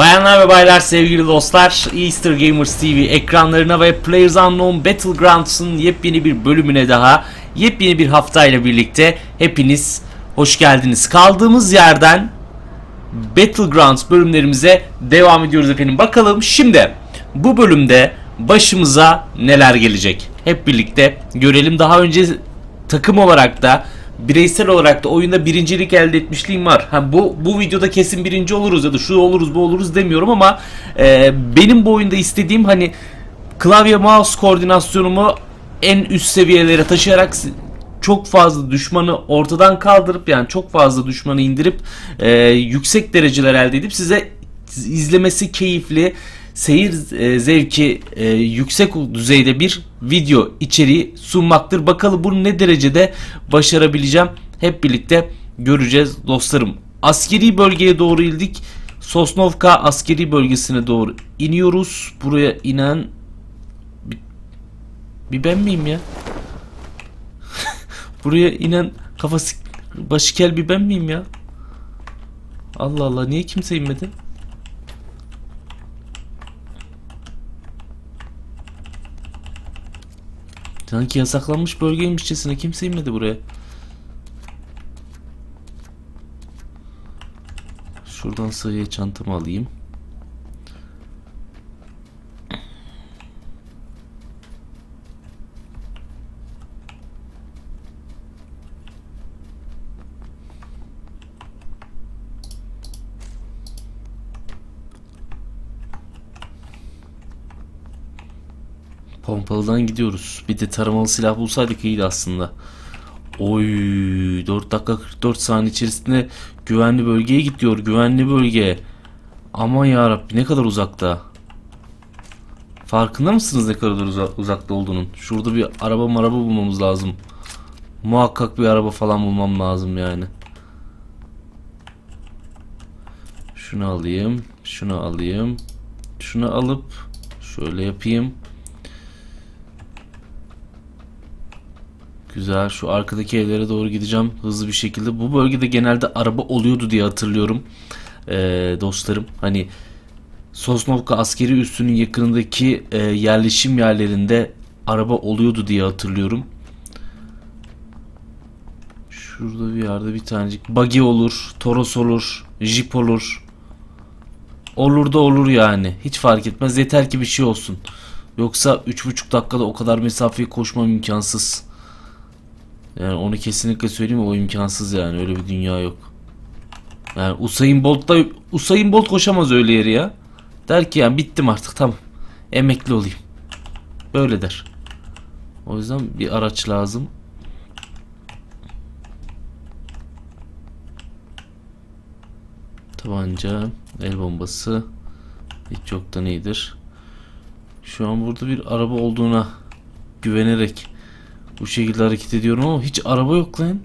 Bayanlar ve baylar sevgili dostlar Easter Gamers TV ekranlarına ve Players Unknown Battlegrounds'ın yepyeni bir bölümüne daha yepyeni bir haftayla birlikte hepiniz hoş geldiniz. Kaldığımız yerden Battlegrounds bölümlerimize devam ediyoruz efendim. Bakalım şimdi bu bölümde başımıza neler gelecek? Hep birlikte görelim. Daha önce takım olarak da bireysel olarak da oyunda birincilik elde etmişliğim var. Ha bu bu videoda kesin birinci oluruz ya da şu oluruz bu oluruz demiyorum ama e, benim bu oyunda istediğim hani klavye mouse koordinasyonumu en üst seviyelere taşıyarak çok fazla düşmanı ortadan kaldırıp yani çok fazla düşmanı indirip e, yüksek dereceler elde edip size izlemesi keyifli seyir e, zevki e, yüksek düzeyde bir video içeriği sunmaktır. Bakalım bunu ne derecede başarabileceğim hep birlikte göreceğiz dostlarım. Askeri bölgeye doğru indik. Sosnovka askeri bölgesine doğru iniyoruz. Buraya inen bir, bir ben miyim ya? Buraya inen kafası başı kel bir ben miyim ya? Allah Allah niye kimse inmedi? Sanki yasaklanmış bölgeymişçesine kimse inmedi buraya. Şuradan sığıya çantamı alayım. Pompalıdan gidiyoruz. Bir de taramalı silah bulsaydık iyiydi aslında. Oy 4 dakika 44 saniye içerisinde güvenli bölgeye gidiyor. Güvenli bölge. Aman ya ne kadar uzakta. Farkında mısınız ne kadar uza- uzakta olduğunun? Şurada bir araba maraba bulmamız lazım. Muhakkak bir araba falan bulmam lazım yani. Şunu alayım. Şunu alayım. Şunu alıp şöyle yapayım. Güzel. Şu arkadaki evlere doğru gideceğim hızlı bir şekilde. Bu bölgede genelde araba oluyordu diye hatırlıyorum. Ee, dostlarım. Hani Sosnovka askeri üssünün yakınındaki e, yerleşim yerlerinde araba oluyordu diye hatırlıyorum. Şurada bir yerde bir tanecik buggy olur, Toros olur, Jeep olur. Olur da olur yani. Hiç fark etmez. Yeter ki bir şey olsun. Yoksa 3,5 dakikada o kadar mesafeyi koşmam imkansız. Yani onu kesinlikle söyleyeyim o imkansız yani öyle bir dünya yok. Yani Usain Bolt da Usain Bolt koşamaz öyle yeri ya. Der ki yani bittim artık tamam. Emekli olayım. Böyle der. O yüzden bir araç lazım. Tabanca, el bombası hiç yoktan iyidir. Şu an burada bir araba olduğuna güvenerek bu şekilde hareket ediyorum ama hiç araba yok lan.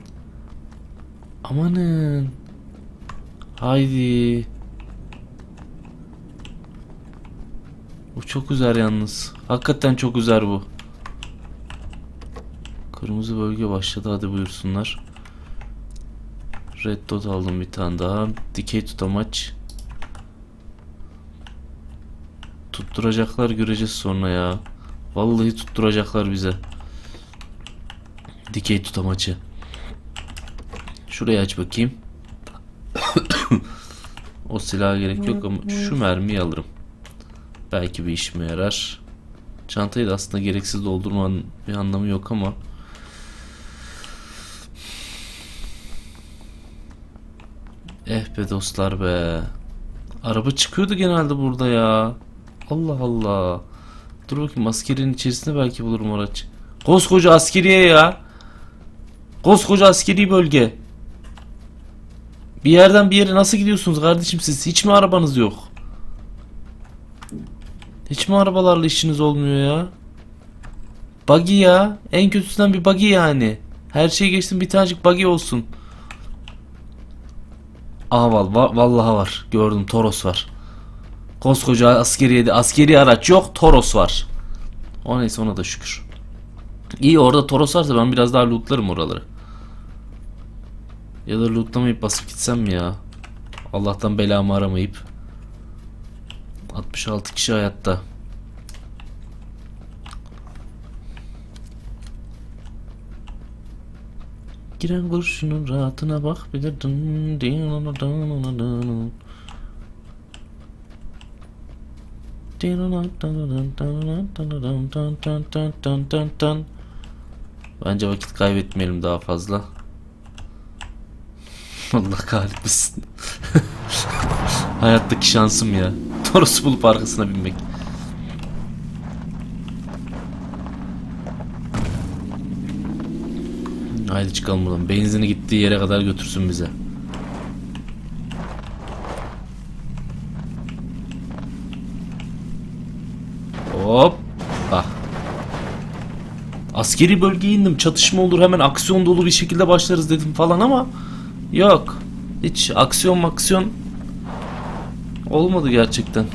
Amanın. Haydi. Bu çok güzel yalnız. Hakikaten çok güzel bu. Kırmızı bölge başladı hadi buyursunlar. Red dot aldım bir tane daha. Dikey tutamaç. Tutturacaklar göreceğiz sonra ya. Vallahi tutturacaklar bize. Dikey tutamaçı. Şurayı aç bakayım. o silaha gerek yok ama şu mermiyi alırım. Belki bir işime yarar. Çantayı da aslında gereksiz doldurmanın bir anlamı yok ama. Eh be dostlar be. Araba çıkıyordu genelde burada ya. Allah Allah. Dur bakayım askerin içerisinde belki bulurum araç. Koskoca askeriye ya. Koskoca askeri bölge. Bir yerden bir yere nasıl gidiyorsunuz kardeşim siz? Hiç mi arabanız yok? Hiç mi arabalarla işiniz olmuyor ya? Buggy ya. En kötüsünden bir buggy yani. Her şeyi geçtim bir tanecik buggy olsun. Aa val, va- vallahi var. Gördüm Toros var. Koskoca askeriyede askeri araç yok Toros var. O neyse ona da şükür. İyi orada Toros varsa ben biraz daha lootlarım oraları. Ya da lootlamayıp basıp gitsem ya? Allah'tan belamı aramayıp. 66 kişi hayatta. Giren kurşunun rahatına bak bir de dın dın dın dın dın. Bence vakit kaybetmeyelim daha fazla. Allah kahretmesin. Hayattaki şansım ya. Toros'u bulup arkasına binmek. Haydi çıkalım buradan. Benzini gittiği yere kadar götürsün bize. Hop. Ah. Askeri bölgeye indim. Çatışma olur hemen aksiyon dolu bir şekilde başlarız dedim falan ama yok. Hiç aksiyon aksiyon olmadı gerçekten.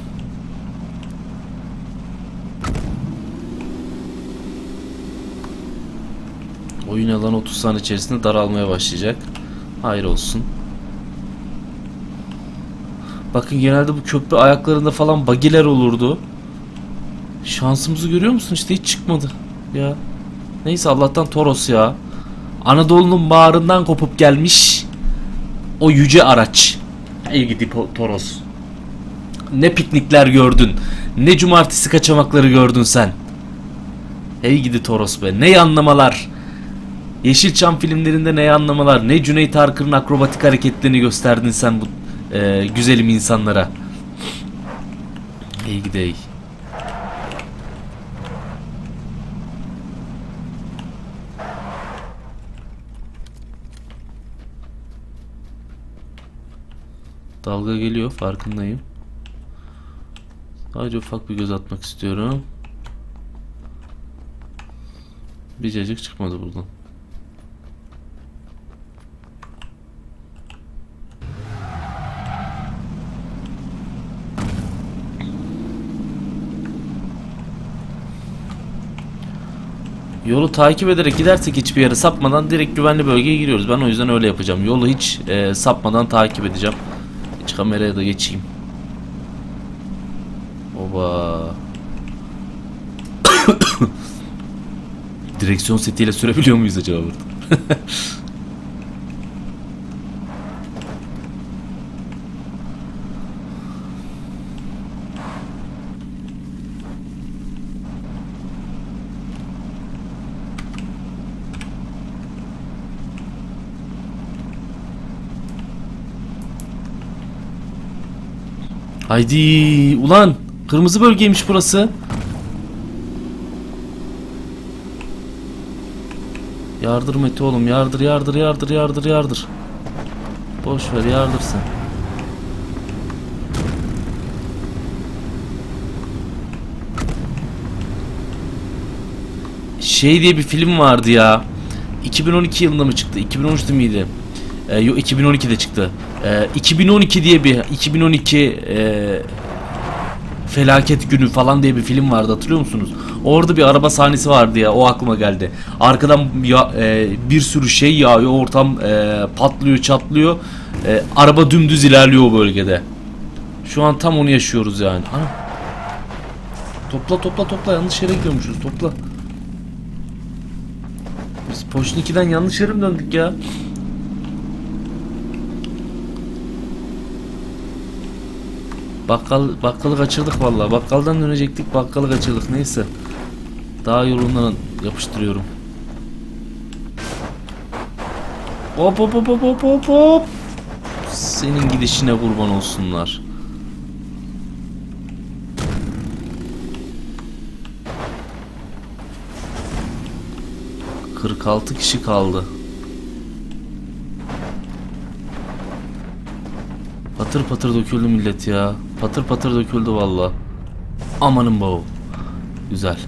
Oyun alanı 30 saniye içerisinde daralmaya başlayacak. Hayır olsun. Bakın genelde bu köprü ayaklarında falan bagiler olurdu. Şansımızı görüyor musun? İşte hiç çıkmadı. Ya. Neyse Allah'tan Toros ya. Anadolu'nun bağrından kopup gelmiş o yüce araç. Ey gidi Toros. Ne piknikler gördün. Ne cumartesi kaçamakları gördün sen. Hey gidi Toros be. Ne anlamalar. Yeşilçam filmlerinde ne anlamalar. Ne Cüneyt Arkın'ın akrobatik hareketlerini gösterdin sen bu e, güzelim insanlara. Hey gidi hey. Dalga geliyor farkındayım. Sadece ufak bir göz atmak istiyorum. Bir cacık çıkmadı buradan. Yolu takip ederek gidersek hiçbir yere sapmadan direkt güvenli bölgeye giriyoruz. Ben o yüzden öyle yapacağım. Yolu hiç e, sapmadan takip edeceğim. Hiç kameraya da geçeyim. Oba. Direksiyon setiyle sürebiliyor muyuz acaba burada? Haydi ulan kırmızı bölgeymiş burası. Yardır Mete oğlum yardır yardır yardır yardır yardır. Boş ver yardır sen. Şey diye bir film vardı ya. 2012 yılında mı çıktı? 2013'te miydi? Ee, yok 2012'de çıktı. Ee, 2012 diye bir 2012 e, felaket günü falan diye bir film vardı hatırlıyor musunuz? Orada bir araba sahnesi vardı ya o aklıma geldi. Arkadan ya, e, bir sürü şey yağıyor ortam e, patlıyor çatlıyor. E, araba dümdüz ilerliyor o bölgede. Şu an tam onu yaşıyoruz yani. Ana. Topla topla topla yanlış yere gidiyormuşuz topla. Biz Poşniki'den yanlış yere mi döndük ya? Bakkal bakkalı kaçırdık vallahi. Bakkaldan dönecektik, bakkalı kaçırdık. Neyse. Daha yolundan yapıştırıyorum. Hop hop hop hop hop hop hop. Senin gidişine kurban olsunlar. Kırk altı kişi kaldı. Patır patır döküldü millet ya. Patır patır döküldü valla. Amanın bavu. Güzel.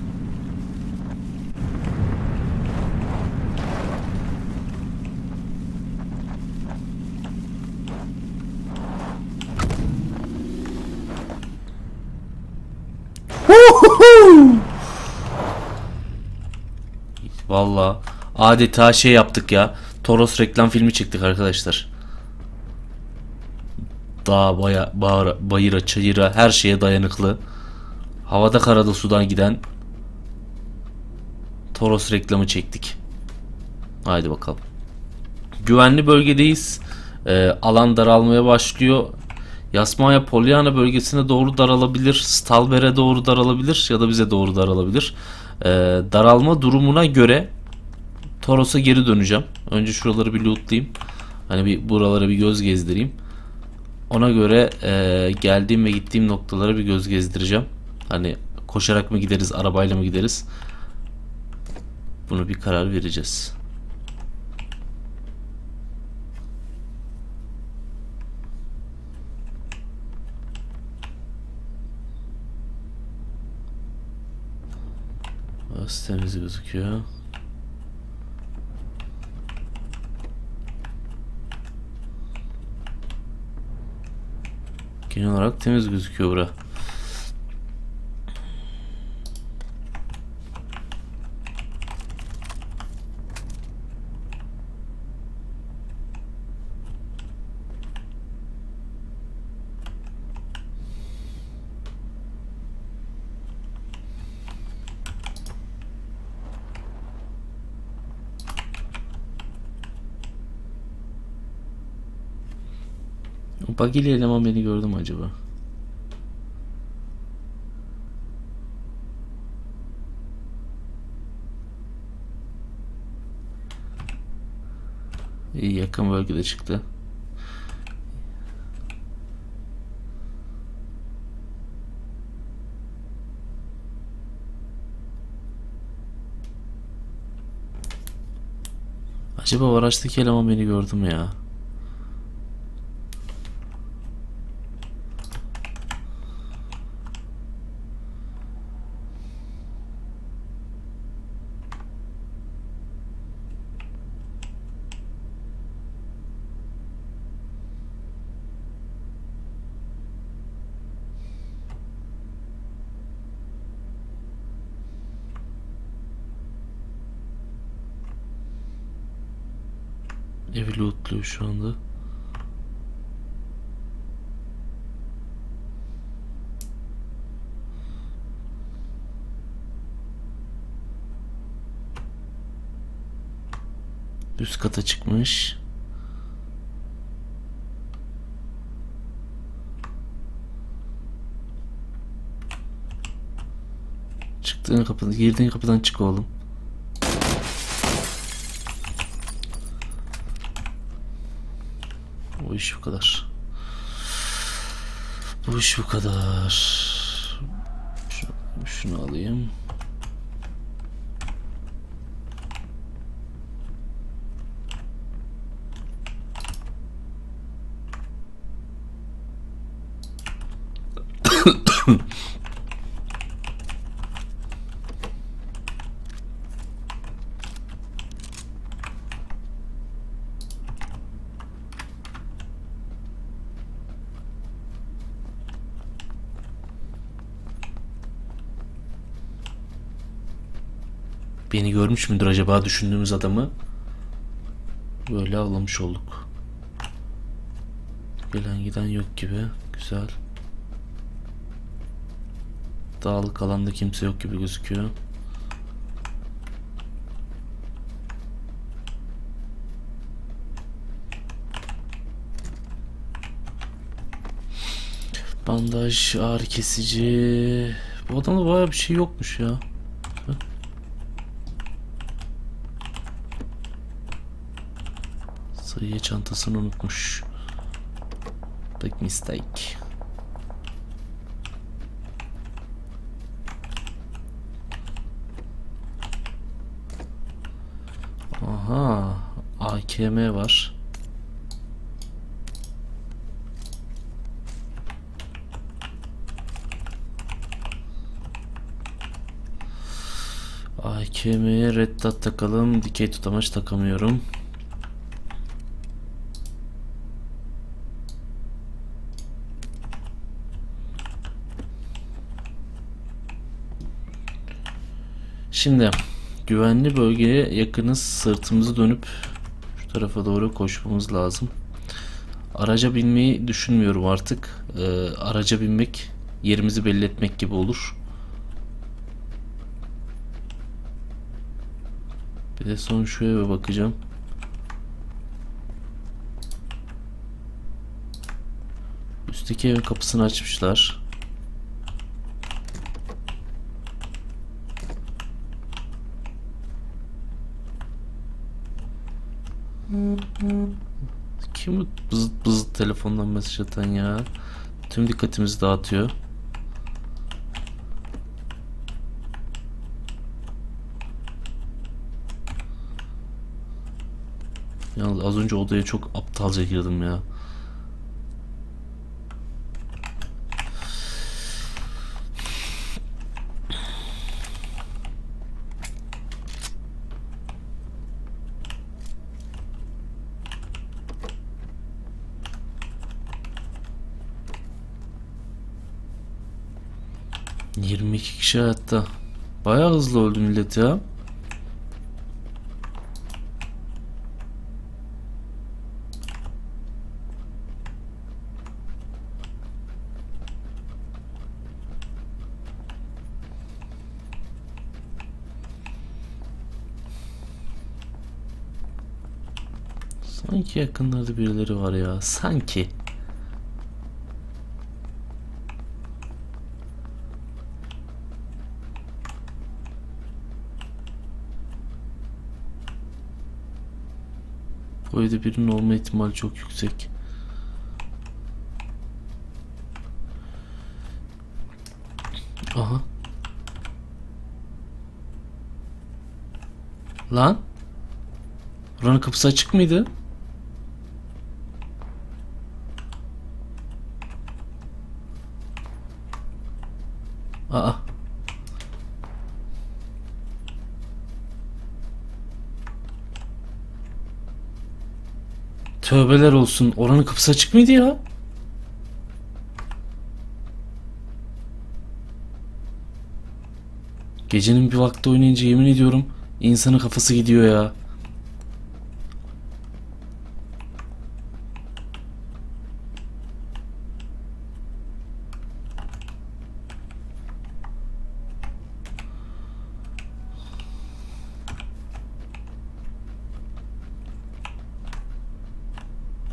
Valla adeta şey yaptık ya. Toros reklam filmi çektik arkadaşlar. Dağ, baya, bağıra, bayıra, çayıra her şeye dayanıklı. Havada karada sudan giden Toros reklamı çektik. Haydi bakalım. Güvenli bölgedeyiz. Ee, alan daralmaya başlıyor. Yasmaya Pollyanna bölgesine doğru daralabilir. Stalber'e doğru daralabilir ya da bize doğru daralabilir. Ee, daralma durumuna göre Toros'a geri döneceğim. Önce şuraları bir lootlayayım. Hani bir buralara bir göz gezdireyim. Ona göre e, geldiğim ve gittiğim noktalara bir göz gezdireceğim. Hani koşarak mı gideriz, arabayla mı gideriz? Bunu bir karar vereceğiz. Burası temiz gözüküyor. Genel olarak temiz gözüküyor bura. Bagili eleman beni gördü mü acaba? İyi yakın bölgede çıktı. Acaba o araçtaki eleman beni gördü mü ya? Evi lootluyor şu anda. Üst kata çıkmış. Çıktığın kapıdan, girdiğin kapıdan çık oğlum. Bu iş bu kadar. Bu iş bu kadar. Şunu, şunu alayım. Beni görmüş müdür acaba düşündüğümüz adamı? Böyle avlamış olduk. Gelen giden yok gibi. Güzel. Dağlık alanda kimse yok gibi gözüküyor. Bandaj, ağrı kesici. Bu adamda bayağı bir şey yokmuş ya. Sayıya çantasını unutmuş. Big mistake. Aha, AKM var. AKM'ye red dot takalım. Dikey tutamaç takamıyorum. Şimdi güvenli bölgeye yakınız sırtımızı dönüp şu tarafa doğru koşmamız lazım. Araca binmeyi düşünmüyorum artık. Ee, araca binmek yerimizi belli etmek gibi olur. Bir de son şu eve bakacağım. Üstteki evin kapısını açmışlar. Kim bu bızıt bızıt telefondan mesaj atan ya? Tüm dikkatimizi dağıtıyor. Yalnız az önce odaya çok aptalca girdim ya. ...22 kişi hayatta. Bayağı hızlı öldü millet ya. Sanki yakınlarda birileri var ya. Sanki. Evde birinin olma ihtimali çok yüksek. Aha. Lan. Buranın kapısı açık mıydı? Tövbeler olsun. Oranın kapısı açık mıydı ya? Gecenin bir vakti oynayınca yemin ediyorum insanın kafası gidiyor ya.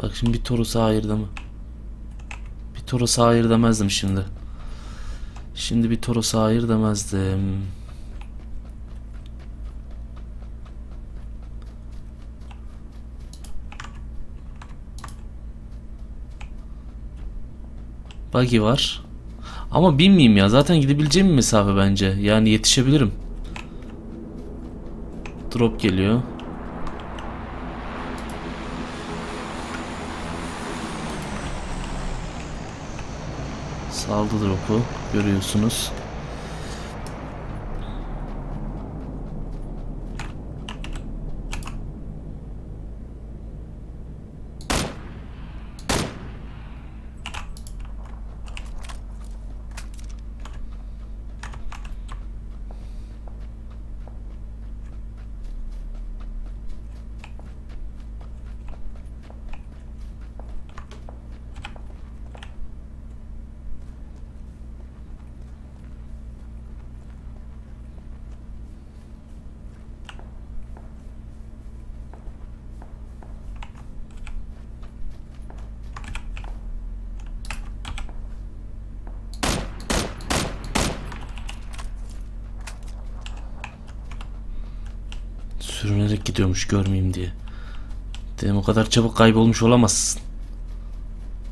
Bak şimdi bir Toros'a hayır mı? Bir Toros'a hayır demezdim şimdi. Şimdi bir Toros'a hayır demezdim. Buggy var. Ama binmeyeyim ya. Zaten gidebileceğim mesafe bence. Yani yetişebilirim. Drop geliyor. Saldı drop'u. Görüyorsunuz. Gidiyormuş görmeyeyim diye. Dedim o kadar çabuk kaybolmuş olamazsın.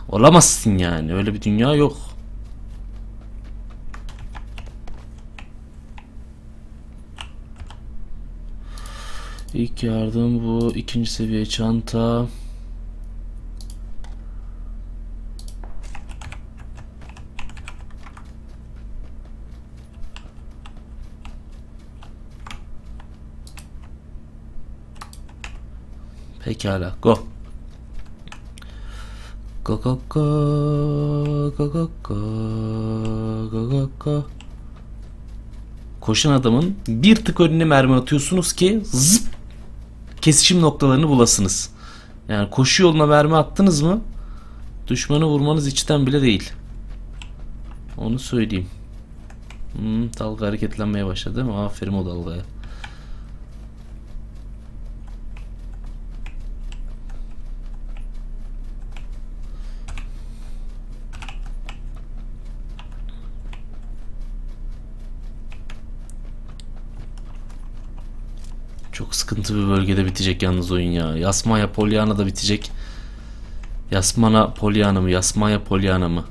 Olamazsın yani. Öyle bir dünya yok. İlk yardım bu. ikinci seviye çanta. Pekala. Go. Go go go. Go go go. Go go go. Koşan adamın bir tık önüne mermi atıyorsunuz ki zıp kesişim noktalarını bulasınız. Yani koşu yoluna mermi attınız mı düşmanı vurmanız içten bile değil. Onu söyleyeyim. Hmm, dalga hareketlenmeye başladı değil? Aferin o dalgaya. Sıkıntı bir bölgede bitecek yalnız oyun ya. Yasmaya Pollyanna da bitecek. Yasmana Pollyanna mı? Yasmaya Pollyanna mı?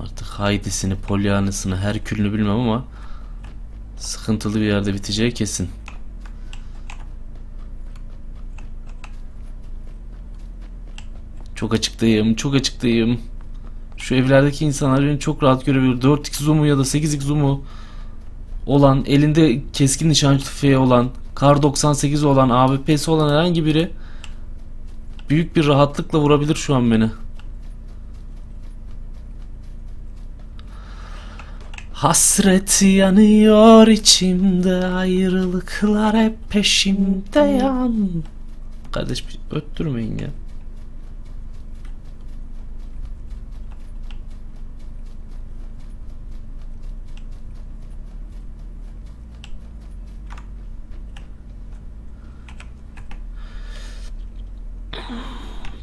Artık Heidi'sini, Pollyanna'sını, Herkül'ünü bilmem ama sıkıntılı bir yerde biteceği kesin. Çok açıktayım, çok açıktayım. Şu evlerdeki insanlar beni çok rahat görebiliyor. 4x zoom'u ya da 8x zoom'u olan, elinde keskin nişancı tüfeği olan, kar 98 olan, AWP'si olan herhangi biri büyük bir rahatlıkla vurabilir şu an beni. Hasret yanıyor içimde ayrılıklar hep peşimde yan. Kardeş bir öttürmeyin ya.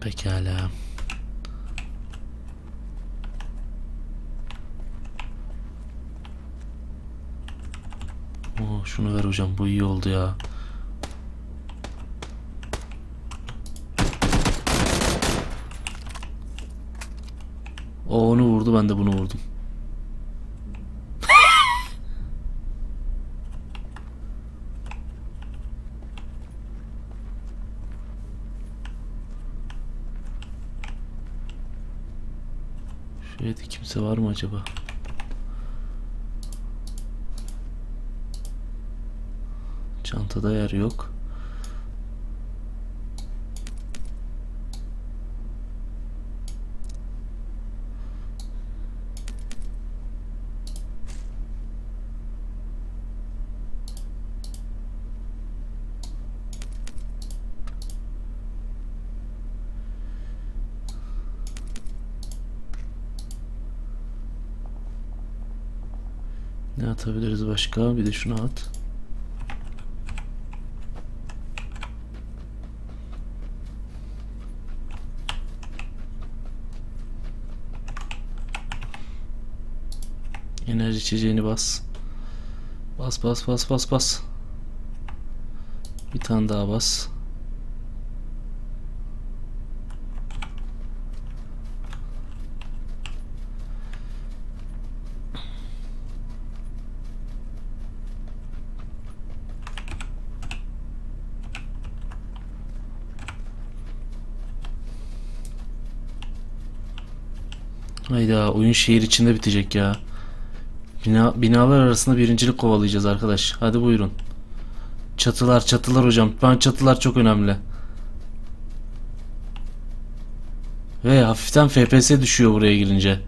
Pekala. Oo, şunu ver hocam bu iyi oldu ya. O onu vurdu ben de bunu vurdum. Şu evde kimse var mı acaba? Çantada yer yok. Atabiliriz başka? Bir de şunu at. Enerji içeceğini bas. Bas bas bas bas bas. Bir tane daha bas. Hayda oyun şehir içinde bitecek ya. Bina, binalar arasında birincilik kovalayacağız arkadaş. Hadi buyurun. Çatılar çatılar hocam. Ben çatılar çok önemli. Ve hafiften FPS düşüyor buraya girince.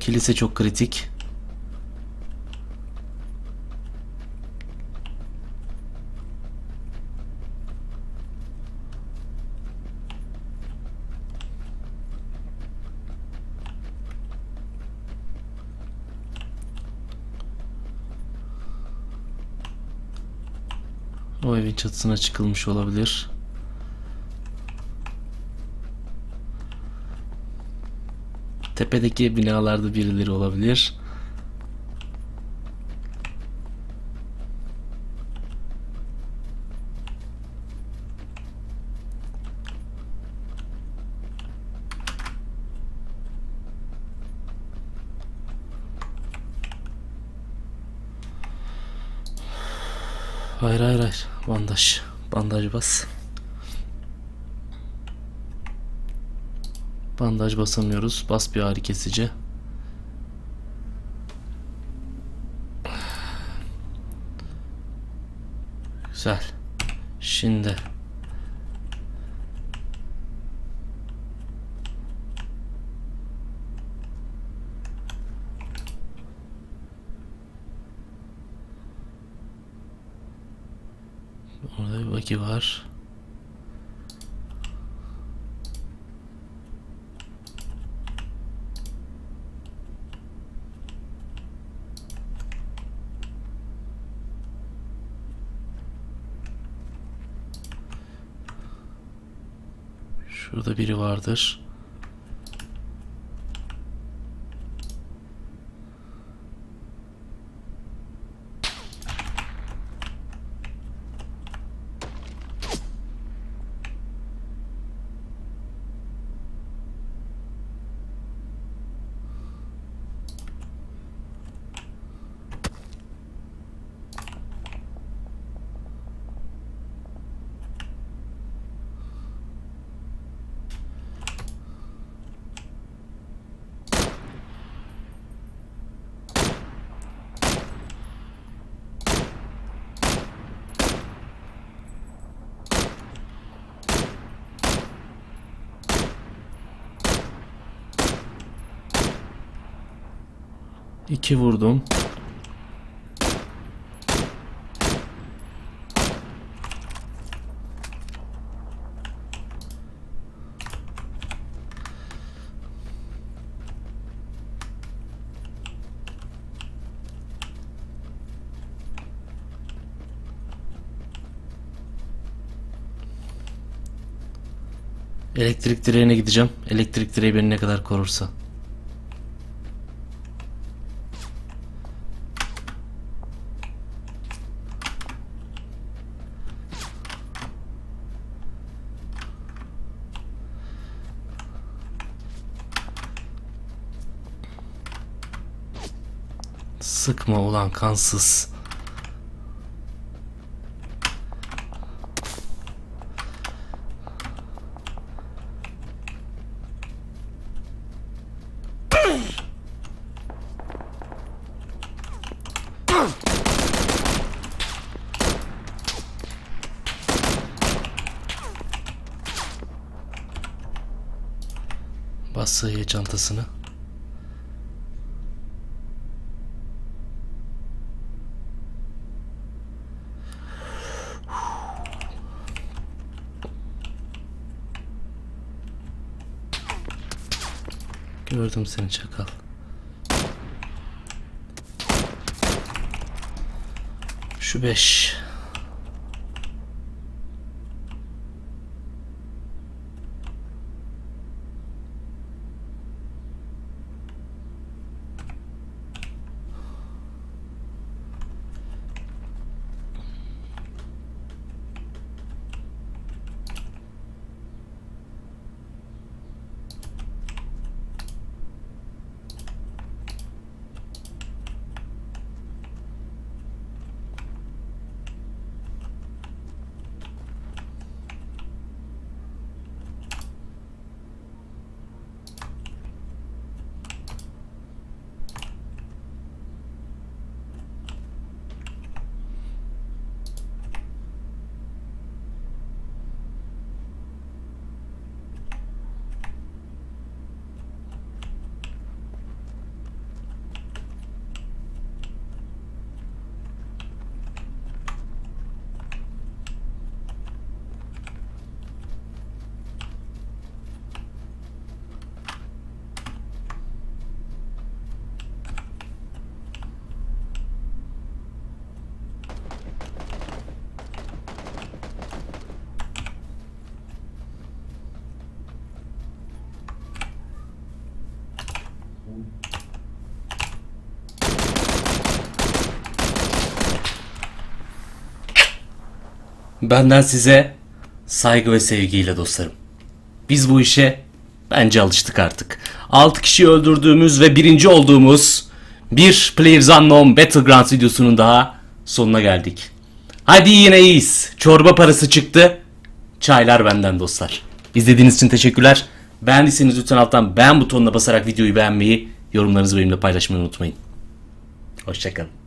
Kilise çok kritik. Evin çatısına çıkılmış olabilir. Tepedeki binalarda birileri olabilir. Hayır hayır hayır. Bandaj. Bandaj bas. Bandaj basamıyoruz. Bas bir ağrı kesici. Güzel. Şimdi 2 var. Şurada biri vardır. İki vurdum. Elektrik direğine gideceğim. Elektrik direği beni ne kadar korursa. Sıkma ulan kansız. Bas çantasını. Gördüm seni çakal. Şu beş. Benden size saygı ve sevgiyle dostlarım. Biz bu işe bence alıştık artık. 6 kişi öldürdüğümüz ve birinci olduğumuz bir Players Unknown Battlegrounds videosunun daha sonuna geldik. Hadi yine iyiyiz. Çorba parası çıktı. Çaylar benden dostlar. İzlediğiniz için teşekkürler. Beğendiyseniz lütfen alttan beğen butonuna basarak videoyu beğenmeyi, yorumlarınızı benimle paylaşmayı unutmayın. Hoşçakalın.